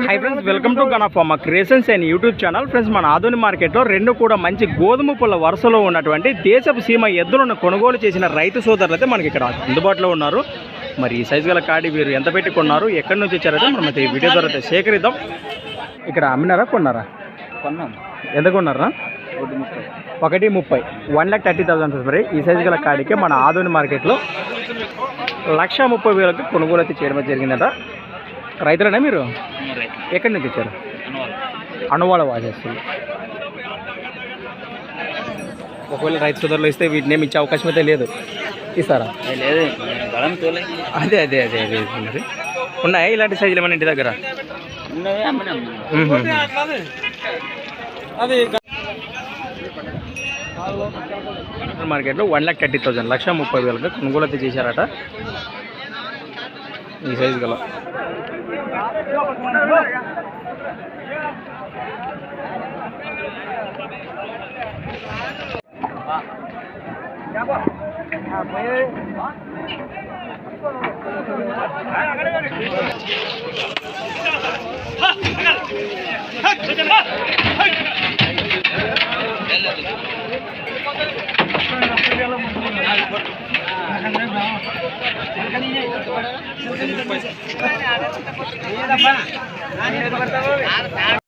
High friends welcome to గణఫామ creations and YouTube channel friends మన ఆధునిక మార్కెట్లో రెండు కూడా మంచి గోధుమ పుల్ల వరుసలో ఉన్నటువంటి దేశపు సీమ ఎద్దులను కొనుగోలు చేసిన రైతు సోదరులు అయితే మనకి ఇక్కడ అందుబాటులో ఉన్నారు. మరి ఈ సైజు గల కాడి వీరు ఎంత పెట్టి కొన్నారు? ఎక్కడి నుంచి వచ్చారైతే మనం అయితే ఈ వీడియో ద్వారా అయితే సేకరిద్దాం. ఇక్కడ అమ్మినారా కొన్నారా? కొన్నాం. ఎంత కొన్నారా? ఒకటి ముప్పై. వన్ ల్యాక్ థర్టీ థౌసండ్ మరి ఈ సైజు గల కాడికి మన ఆధునిక మార్కెట్లో లక్ష ముప్పై వేలకు కొనుగోలు అయితే చేయడం జరిగిందట. రైతులనే మీరు? ఎక్కడి నుంచి వచ్చారు? అనువాడ వాసేస్తుంది ఒకవేళ రైతు సోదరులు ఇస్తే వీటిని ఏమి ఇచ్చే అవకాశం అయితే లేదు. ఇస్తారా? లేదు. బలం తోలే. అదే అదే అదే అదే మరి ఉన్నాయా ఇలాంటి సైజులు ఏమైనా ఇంటి దగ్గర? ఉన్నవి అమ్మినాం మ్మ్. మార్కెట్లో వన్ ల్యాక్ థర్టీ థౌసండ్ లక్ష ముప్పై వేలకు కొనుగోలు అయితే చేశారట. ఈ సైజు గల. আর